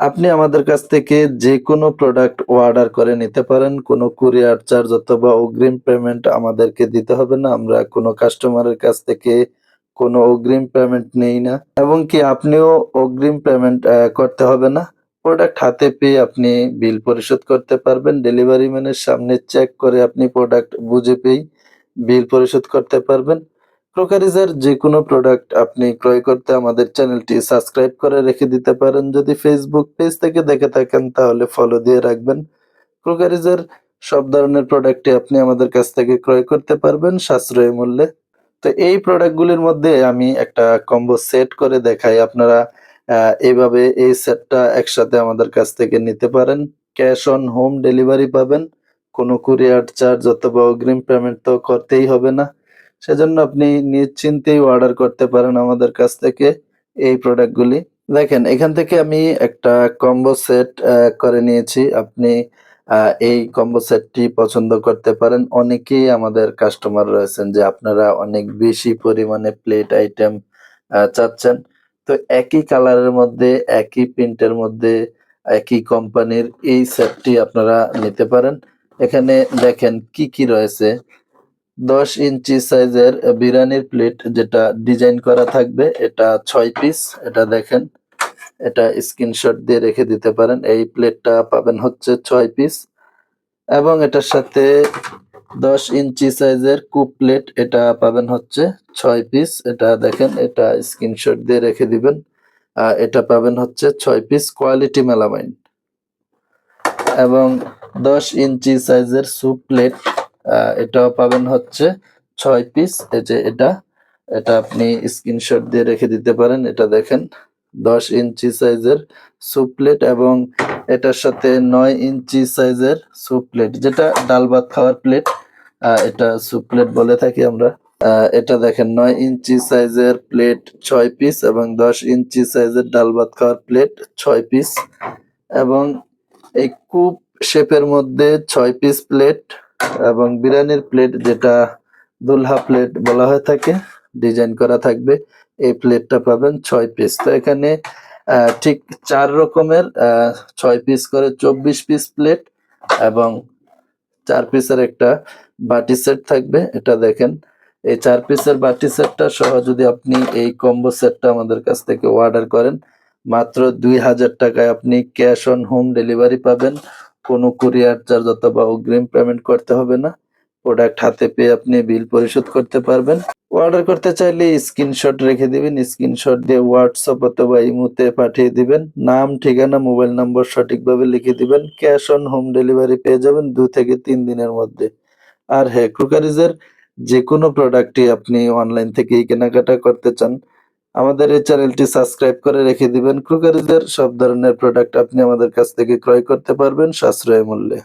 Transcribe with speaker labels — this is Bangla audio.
Speaker 1: আপনি আমাদের কাছ থেকে যে কোনো প্রোডাক্ট অর্ডার করে নিতে পারেন। কোনো কুরিয়ার চার্জ অথবা অগ্রিম পেমেন্ট আমাদেরকে দিতে হবে না। আমরা কোনো কাস্টমারের কাছ থেকে কোনো অগ্রিম পেমেন্ট নেই না। এবং কি আপনিও অগ্রিম পেমেন্ট করতে হবে না। প্রোডাক্ট হাতে পেয়ে আপনি বিল পরিশোধ করতে পারবেন। ডেলিভারি ম্যানের সামনে চেক করে আপনি প্রোডাক্ট বুঝে পেয়ে বিল পরিশোধ করতে পারবেন। ক্রোকারিজের যেকোনো প্রোডাক্ট আপনি ক্রয় করতে আমাদের চ্যানেলটি সাবস্ক্রাইব করে রেখে দিতে পারেন। যদি ফেসবুক পেজ থেকে দেখে থাকেন, তাহলে ফলো দিয়ে রাখবেন। ক্রোকারিজের সব ধরনের প্রোডাক্টই আপনি আমাদের কাছ থেকে ক্রয় করতে পারবেন সাশ্রয়ী মূল্যে। তো এই প্রোডাক্টগুলির মধ্যে আমি একটা কম্বো সেট করে দেখাই। আপনারা এভাবে এই সেটটা একসাথে আমাদের কাছ থেকে নিতে পারেন। ক্যাশ অন হোম ডেলিভারি পাবেন। কোনো কুরিয়ার চার্জ অথবা অগ্রিম পেমেন্ট তো করতেই হবে না। সেজন্য আপনি নিশ্চিন্তেই অর্ডার করতে পারেন আমাদের কাছ থেকে এই প্রোডাক্টগুলি। দেখেন এখান থেকে আমি একটা কম্বো সেট করে নিয়েছি। আপনি এই কম্বো সেটটি পছন্দ করতে পারেন। অনেকেই আমাদের কাস্টমার রয়েছেন যে আপনারা অনেক বেশি পরিমাণে প্লেট আইটেম চাচ্ছেন। তো একই কালারের মধ্যে, একই প্রিন্টের মধ্যে, একই কোম্পানির এই সেটটি আপনারা নিতে পারেন। এখানে দেখেন কি, কি রয়েছে। ১০ ইঞ্চি সাইজের বিরিয়ানির প্লেট যেটা ডিজাইন করা থাকবে। এটা ছয় পিস। এটা দেখেন। এটা স্ক্রিনশট দিয়ে রেখে দিতে পারেন। এই প্লেটটা পাবেন হচ্ছে ছয় পিস। এবং এটার সাথে ১০ ইঞ্চি সাইজের কুপ প্লেট, এটা পাবেন হচ্ছে ছয় পিস। এটা দেখেন, এটা স্ক্রিনশট দিয়ে রেখে দিবেন। আ এটা পাবেন হচ্ছে ছয় পিস কোয়ালিটি মেলামাইন। এবং ১০ ইঞ্চি সাইজের স্যুপ প্লেট এটাও পাবেন হচ্ছে ছয় পিস। এই যে এটা, এটা আপনি স্ক্রিনশট দিয়ে রেখে দিতে পারেন। এটা দেখেন ১০ ইঞ্চি সাইজের স্যুপ প্লেট এবং এটার সাথে নয় ইঞ্চি সাইজের স্যুপ প্লেট যেটা ডাল ভাত খাওয়ার প্লেট। এটা স্যুপ প্লেট বলে থাকি আমরা। এটা দেখেন নয় ইঞ্চি সাইজের প্লেট ছয় পিস এবং ১০ ইঞ্চি সাইজের ডাল ভাত খাওয়ার প্লেট ছয় পিস। এবং এই কুপ শেপের মধ্যে ছয় পিস প্লেট এবং বিরিয়ানির প্লেট যেটা দুলহা প্লেট বলা হয়ে থাকে, ডিজাইন করা থাকবে। এই প্লেটটা পাবেন ছয় পিস। তো এখানে ঠিক চার রকমের ৬ পিস করে ২৪ পিস প্লেট এবং ৪ পিসের একটা বাটি সেট থাকবে। এটা দেখেন। এই চার পিসের বাটি সেটটা সহ যদি আপনি এই কম্বো সেটটা আমাদের কাছ থেকে অর্ডার করেন, মাত্র ৳২,০০০ আপনি ক্যাশ অন হোম ডেলিভারি পাবেন। কোনো কুরিয়ার চার্জ অথবা অগ্রিম পেমেন্ট করতে হবে না। প্রোডাক্ট হাতে পেয়ে আপনি বিল পরিশোধ করতে পারবেন। অর্ডার করতে চাইলে স্ক্রিনশট রেখে দিবেন। স্ক্রিনশট দিয়ে হোয়াটসঅ্যাপ অথবা ইমোতে পাঠিয়ে দিবেন। নাম, ঠিকানা, মোবাইল নম্বর সঠিকভাবে লিখে দিবেন। ক্যাশ অন হোম ডেলিভারি পেয়ে যাবেন দু থেকে তিন দিনের মধ্যে। আর হ্যাঁ, ক্রোকারিজের যেকোনো প্রোডাক্টই আপনি অনলাইন থেকেই কেনাকাটা করতে চান, আমাদের এই চ্যানেলটি সাবস্ক্রাইব করে রেখে দিবেন। ক্রোকারিজের সব ধরনের প্রোডাক্ট আপনি আমাদের কাছ থেকে ক্রয় করতে পারবেন সাশ্রয় মূল্যে।